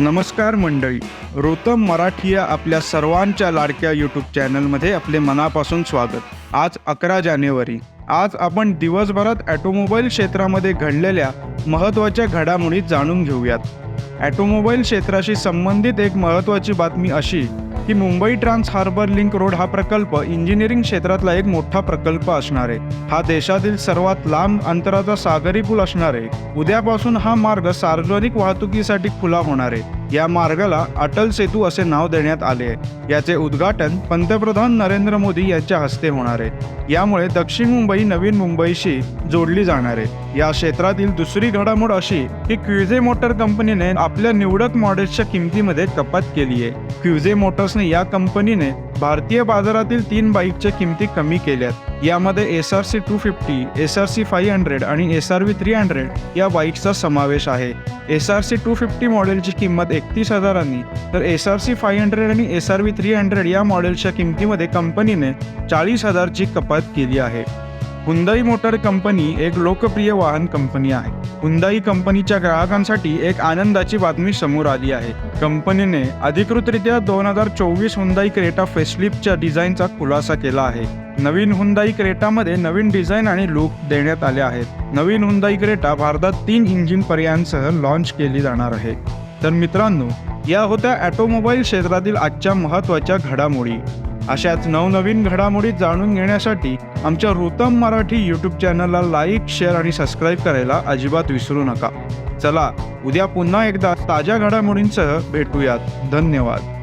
नमस्कार मंडळी रोतम मराठी या आपल्या सर्वांच्या लाडक्या यूट्यूब चॅनलमध्ये आपले मनापासून स्वागत. आज अकरा जानेवारी. आज आपण दिवसभरात ॲटोमोबाईल क्षेत्रामध्ये घडलेल्या महत्त्वाच्या घडामोडी जाणून घेऊयात. ॲटोमोबाईल क्षेत्राशी संबंधित एक महत्त्वाची बातमी अशी की Mumbai trans harbour link road हा प्रकल्प इंजिनिअरिंग क्षेत्रातला एक मोठा प्रकल्प असणार आहे. हा देशातील सर्वात लांब अंतराचा सागरी पूल असणार आहे. उद्यापासून हा मार्ग सार्वजनिक वाहतुकीसाठी खुला होणार आहे. या मार्गाला अटल सेतू असे नाव देण्यात आले आहे. याचे उद्घाटन पंतप्रधान नरेंद्र मोदी यांच्या हस्ते होणार आहे. यामुळे दक्षिण मुंबई नवीन मुंबईशी जोडली जाणार आहे. या क्षेत्रातील दुसरी घडामोड अशी की किळजे मोटर कंपनीने आपल्या निवडक मॉडेल्सच्या किमतीमध्ये कपात केली आहे. फ्युजे मोटर्सने या कंपनीने भारतीय बाजारातील तीन बाईकच्या किमती कमी केल्यात. यामध्ये S R C two fifty S R C five hundred आणि S R V three hundred या बाईक्सचा समावेश आहे. S R C two fifty मॉडेलची किंमत एकतीस हजारांनी तर S R C five hundred आणि S R V three hundred या मॉडेलच्या किमतीमध्ये कंपनीने चाळीस हजारची कपात केली आहे. हुंदई मोटर कंपनी एक लोकप्रिय वाहन कंपनी आहे. हुंदाई कंपनीच्या ग्राहकांसाठी एक आनंदाची बातमी समोर आली आहे. कंपनीने अधिकृतरित्या दोन हजार चोवीस हुंदाई क्रेटा फेसलिपच्या डिझाईनचा खुलासा केला आहे. नवीन हुंदाई क्रेटामध्ये नवीन डिझाईन आणि लुक देण्यात आले आहेत. नवीन हुंदाई क्रेटा भारतात तीन इंजिन पर्यायांसह लॉन्च केली जाणार आहे. तर मित्रांनो या होत्या ॲटोमोबाईल क्षेत्रातील आजच्या महत्त्वाच्या घडामोडी. अशाच नवनवीन घडामोडी जाणून घेण्यासाठी आमच्या रुतम मराठी यूट्यूब चॅनलला लाईक शेअर आणि सबस्क्राईब करायला अजिबात विसरू नका. चला उद्या पुन्हा एकदा ताज्या घडामोडींसह भेटूयात. धन्यवाद.